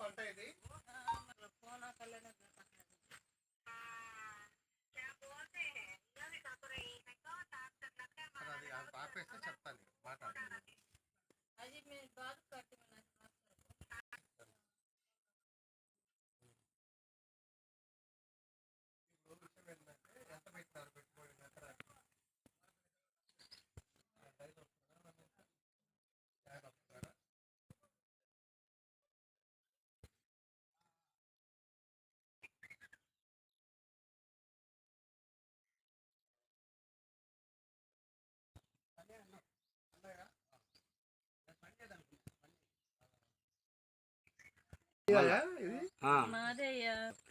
పంట ఇది అది ఆపేస్తే చెప్తాను మాట్లాడాలి అది మీ బాధ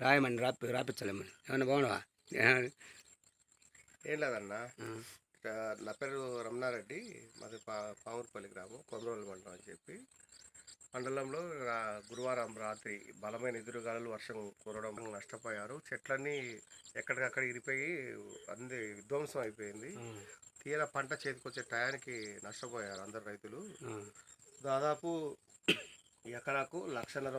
రాయమని రాపి రాపించలేమని ఏమన్నా బాగున్నావా? ఏం? లేదన్నా. నా పేరు రమణారెడ్డి. మాది పా పామురుపల్లి గ్రామం కొమరోలు మండలం అని చెప్పి. మండలంలో రా- గురువారం రాత్రి బలమైన ఎదురుగాలు వర్షం కురవడం నష్టపోయారు. చెట్లన్నీ ఎక్కడికక్కడ ఇరిపోయి అంది విధ్వంసం అయిపోయింది. తీరా పంట చేతికొచ్చే టయానికి నష్టపోయారు అందరు రైతులు. దాదాపు ఎకరాకు లక్షన్నర